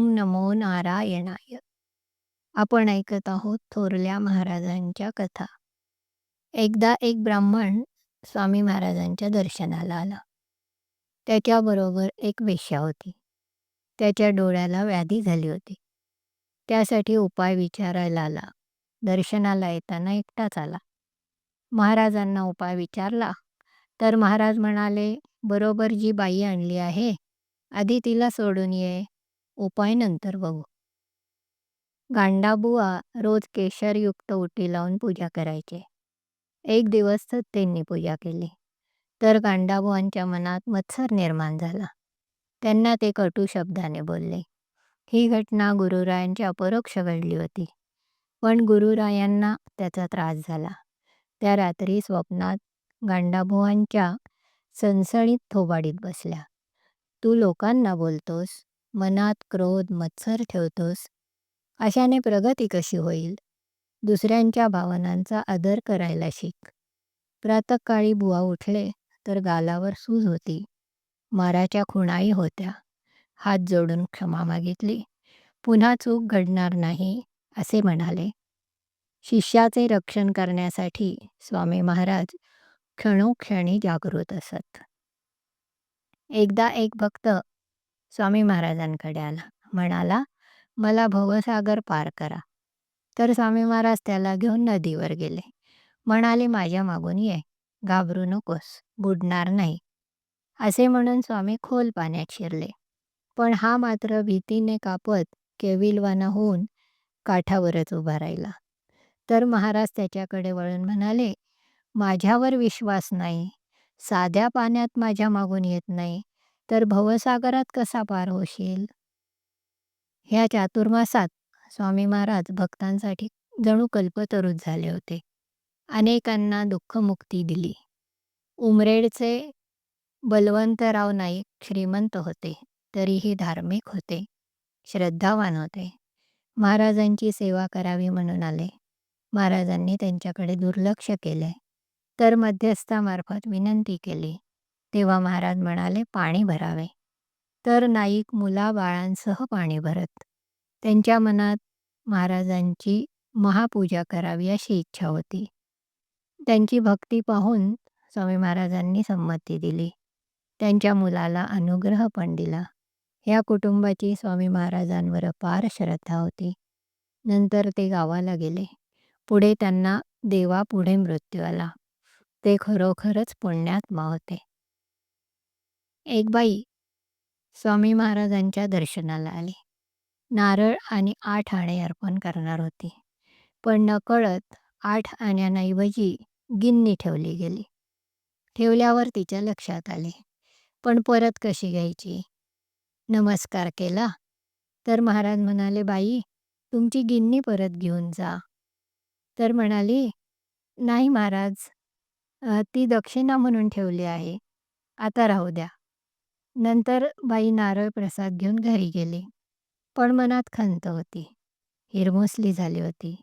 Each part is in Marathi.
ओम नमो नारायणाय. आपण ऐकत आहोत थोरल्या महाराजांच्या कथा. एकदा एक ब्राह्मण स्वामी महाराजांच्या दर्शनाला आला. त्याच्याबरोबर एक वेश्या होती. त्याच्या डोळ्याला व्याधी झाली होती. त्यासाठी उपाय विचारायला आला. दर्शनाला येताना एकटाच आला. महाराजांना उपाय विचारला. तर महाराज म्हणाले बरोबर जी बाई आणली आहे आधी तिला सोडून ये. उपाय नंतर बघू गांडाबुवा रोज केशरयुक्त उटी लावून पूजा करायचे. एक दिवस सत्तेंनी पूजा केली. तर गांडाबुवांच्या मनात मत्सर निर्माण झाला. त्यांना ते कटू शब्दाने बोलले. ही घटना गुरुरायांच्या अपरोक्ष घडली होती. पण गुरुरायांना त्याचा त्रास झाला. त्या रात्री स्वप्नात गांडाबुवांच्या सणसणीत थोबाडीत बसल्या. तू लोकांना बोलतोस? मनात क्रोध मत्सर ठेवतोस अशाने प्रगती कशी होईल? दुसऱ्यांच्या भावनांचा आदर करायला शिक. प्रातकाळी बुवा उठले तर गालावर सूज होती. माराच्या खुणाई होत्या. हात जोडून क्षमा मागितली. पुन्हा चूक घडणार नाही असे म्हणाले. शिष्याचे रक्षण करण्यासाठी स्वामी महाराज क्षणोक्षणी जागृत असत. एकदा एक भक्त स्वामी महाराजांकडे आला. म्हणाला मला भवसागर पार करा. तर स्वामी महाराज त्याला घेऊन नदीवर गेले. म्हणाले माझ्या मागून ये. घाबरू नकोस. बुडणार नाही. असे म्हणून स्वामी खोल पाण्यात शिरले. पण हा मात्र भीतीने कापत केविलवाना होऊन काठावरच उभा राहिला. तर महाराज त्याच्याकडे वळून म्हणाले माझ्यावर विश्वास नाही. साध्या पाण्यात माझ्या मागून येत नाही. तर भवसागरात कसा पार होशील? ह्या चातुर्मासात स्वामी महाराज भक्तांसाठी जणू कल्पतरूच झाले होते. अनेकांना दुःखमुक्ती दिली. उमरेडचे बलवंतराव नाईक श्रीमंत होते तरीही धार्मिक होते श्रद्धावान होते. महाराजांची सेवा करावी म्हणून आले. महाराजांनी त्यांच्याकडे दुर्लक्ष केले. तर मध्यस्थामार्फत विनंती केली. तेव्हा महाराज म्हणाले पाणी भरावे. तर नाईक मुलाबाळांसह पाणी भरत त्यांच्या मनात महाराजांची महापूजा करावी अशी इच्छा होती. त्यांची भक्ती पाहून स्वामी महाराजांनी संमती दिली. त्यांच्या मुलाला अनुग्रह पण दिला. ह्या कुटुंबाची स्वामी महाराजांवर अपार श्रद्धा होती. नंतर ते गावाला गेले. पुढे त्यांना देवापुढे मृत्यू आला. ते खरोखरच पुण्यात्मा होते एक बाई स्वामी महाराजांच्या दर्शनाला आली. नारळ आणि आठ आणे अर्पण करणार होती. पण नकळत आठ आण्यांऐवजी गिन्नी ठेवली गेली. ठेवल्यावर तिच्या लक्षात आले. पण परत कशी घ्यायची? नमस्कार केला? तर महाराज म्हणाले बाई तुमची गिन्नी परत घेऊन जा. तर म्हणाली नाही महाराज ती दक्षिणा म्हणून ठेवली आहे. आता राहू द्या. नंतर बाई नारळ प्रसाद घेऊन घरी गेली. पण मनात खंत होती. हिरमुसली झाली होती.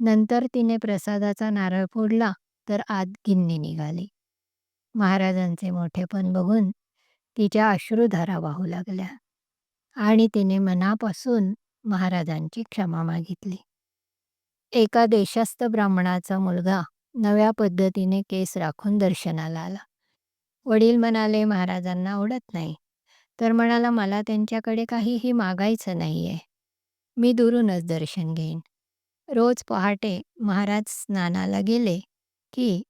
नंतर तिने प्रसादाचा नारळ फोडला तर आत गिन्नी निघाली. महाराजांचे मोठेपण बघून तिच्या अश्रुधारा वाहू लागल्या आणि तिने मनापासून महाराजांची क्षमा मागितली. एका देशस्थ ब्राह्मणाचा मुलगा नव्या पद्धतीने केस राखून दर्शनाला आला. वडील म्हणाले महाराजांना आवडत नाही. तर म्हणाला मला त्यांच्याकडे काहीही मागायचं नाही आहे मी दुरूनच दर्शन घेईन. रोज पहाटे महाराज स्नानाला गेले की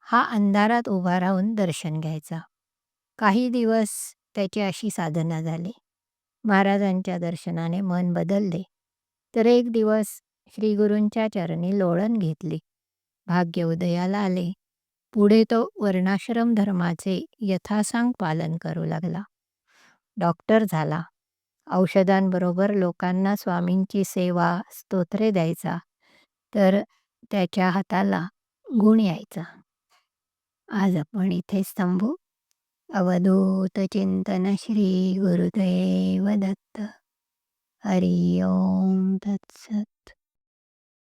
हा अंधारात उभा राहून दर्शन घ्यायचा. काही दिवस त्याची अशी साधना झाली. महाराजांच्या दर्शनाने मन बदलले. तर एक दिवस श्रीगुरूंच्या चरणी लोळण घेतली. भाग्य उदयाला आले. पुढे तो वर्णाश्रम धर्माचे यथासांग पालन करू लागला. डॉक्टर झाला. औषधांबरोबर लोकांना स्वामींची सेवा स्तोत्रे द्यायचा तर त्याच्या हाताला गुण यायचा. आज आपण इथेच थांबू अवधूत चिंतन श्री गुरुदेव दत्त. हरि ओम तत्सत.